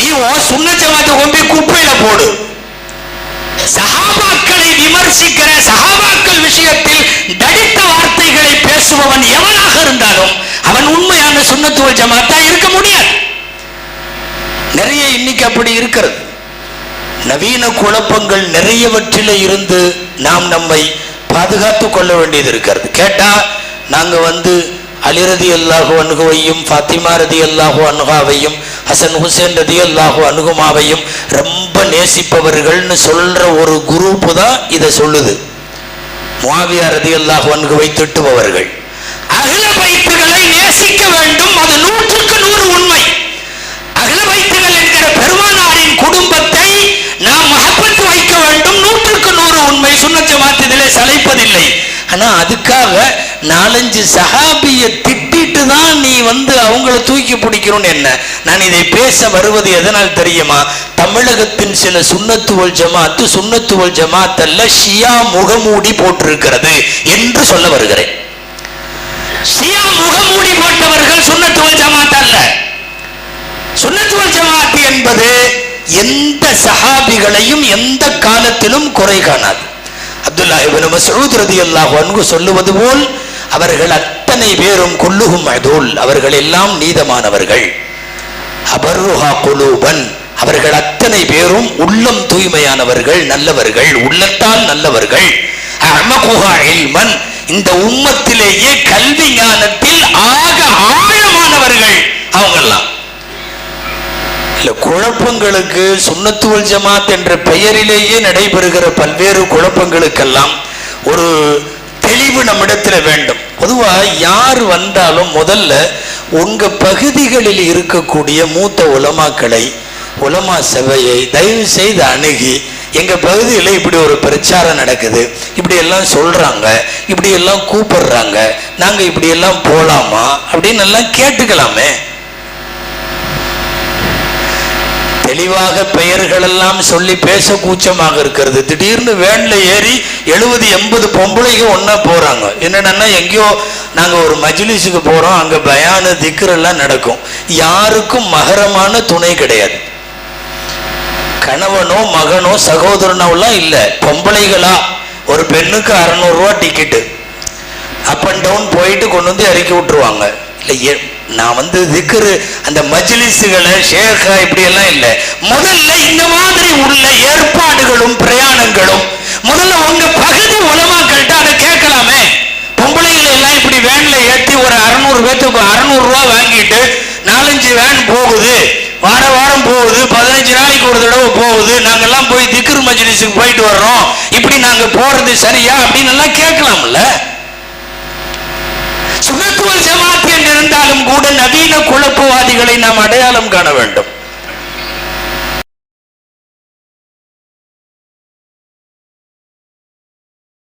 சுன்ன ஜமாத்தை கொண்டு போய் குப்பையில போடு. சஹாபாக்களை விமர்சிக்கிற சஹாபாக்கள் விஷயத்தில் தடித்த வார்த்தைகளை பேசுபவன் எவனாக இருந்தாலும் அவன் உண்மையான சுண்ணத்துவல் ஜமாத்தா இருக்க முடியாது. நிறைய இன்னைக்கு அப்படி இருக்கிறது. நவீன குழப்பங்கள் நிறையவற்றில இருந்து நாம் நம்மை பாதுகாத்து கொள்ள வேண்டியது இருக்கிறது. கேட்டா நாங்க வந்து அலிரதி அல்லாஹு அணுகுவையும் ஃபாத்திமா ரதி அல்லாஹு அணுகாவையும் ஹசன் ஹுசேன் ரதி அல்லாஹு அணுகுமாவையும் ரொம்ப நேசிப்பவர்கள்னு சொல்ற ஒரு குரூப் தான் இதை சொல்லுது. முவாவியா ரதி அல்லாஹு அணுகுவை திட்டுபவர்கள். அகில வைப்புகளை நேசிக்க வேண்டும் அது நூற்றுக்கு நூறு உண்மை. அகில வைத்துகள் என்கிற பெருமானாரின் குடும்பத்தை நாம் மகப்பத்து வைக்க வேண்டும் நூற்றுக்கு நூறு உண்மை. சுண்ணச்ச மாற்றத்திலே சளைப்பதில்லை. ஆனா அதுக்காக நாலஞ்சு சஹாபிய திட்டிட்டு தான் நீ வந்து அவங்கள தூக்கி பிடிக்கணும்னு என்ன? நான் இதை பேச வருவது எதனால் தெரியுமா? தமிழகத்தின் சில சுண்ணத்துவல் ஜமாத்து சுண்ணத்துவல் ஜமாத்தல்ல ஷியா முகமூடி போட்டிருக்கிறது என்று சொல்ல வருகிறேன். ஷியா முகமூடி போட்டவர்கள் சுண்ணத்துவல் ஜமாத் அல்ல. சுன்னத்துவல் ஜமாத் என்பது எந்த சஹாபிகளையும் எந்த காலத்திலும் குறை காணாது. அப்துல்லா இப்னு மஸ்ஊத் ரலியல்லாஹு அன்ஹு சொல்லுவது போல் அவர்கள் அத்தனை பேரும் கொல்லுகும் அதுல் அவர்கள் எல்லாம் நீதமானவர்கள். அபர்ருஹா குலூபன் அவர்கள் அத்தனை பேரும் உள்ளம் தூய்மையானவர்கள் நல்லவர்கள் உள்ளத்தால் நல்லவர்கள். இல்மன் இந்த உம்மத்திலேயே கல்வி ஞானத்தில் ஆக ஆழமானவர்கள் அவங்கெல்லாம். இல்ல குழப்பங்களுக்கு சுண்ணத்துவல் ஜமாத் என்ற பெயரிலேயே நடைபெறுகிற பல்வேறு குழப்பங்களுக்கெல்லாம் ஒரு தெளிவு நம்மிடத்துல வேண்டும். பொதுவா யார் வந்தாலும் முதல்ல உங்க பகுதிகளில் இருக்கக்கூடிய மூத்த உலமாக்களை உலமா சபையை தயவு செய்து அணுகி எங்கள் பகுதியில் இப்படி ஒரு பிரச்சாரம் நடக்குது இப்படி எல்லாம் இப்படியெல்லாம் இப்படி எல்லாம் கூப்பிடுறாங்க நாங்கள் இப்படி எல்லாம் அப்படின்னு எல்லாம் கேட்டுக்கலாமே. தெளிவாக பெயர்கள் எல்லாம் சொல்லி பேச கூச்சமாக இருக்கிறது. திடீர்னு வேன்ல ஏறி எழுபது எண்பது பொம்பளைங்க ஒன்றா போகிறாங்க என்னென்னா எங்கேயோ நாங்கள் ஒரு மஜ்லிஸுக்கு போகிறோம் அங்கே பயான திக்ர் நடக்கும். யாருக்கும் மகரமான துணை கிடையாது. கணவனோ மகனோ சகோதரனோலாம் இல்லை. பொம்பளைகளா ஒரு பெண்ணுக்கு அறநூறுவா டிக்கெட்டு அப் அண்ட் டவுன் போயிட்டு கொண்டு வந்து இறக்கி விட்டுருவாங்க. இல்லை நான் வந்து திக்கரு அந்த மஜ்லிஸுகளை ஷேகா இப்படி எல்லாம் இல்லை. முதல்ல இந்த மாதிரி உள்ள ஏற்பாடுகளும் பிரயாணங்களும் முதல்ல உங்க பகுதி உலமாக்கள்கிட்ட அதை கேட்கலாமே. பொம்பளைகளை எல்லாம் இப்படி வேன்ல ஏற்றி ஒரு அறநூறு பேத்துக்கு அறநூறு ரூபா வாங்கிட்டு நாலஞ்சு வேன் போகுது வார வாரம் போகுது பதினஞ்சு நாளைக்கு ஒரு தடவை போகுது நாங்கெல்லாம் போய் திக்ரு மஜ்லிஸுக்கு போயிட்டு வர்றோம். இப்படி நாங்க போறது சரியா அப்படின்னு எல்லாம் கேட்கலாம்ல சுனத்துவல் ஜமாத் என்று இருந்தாலும் கூட நவீன குழப்பவாதிகளை நாம் அடையாளம் காண வேண்டும்.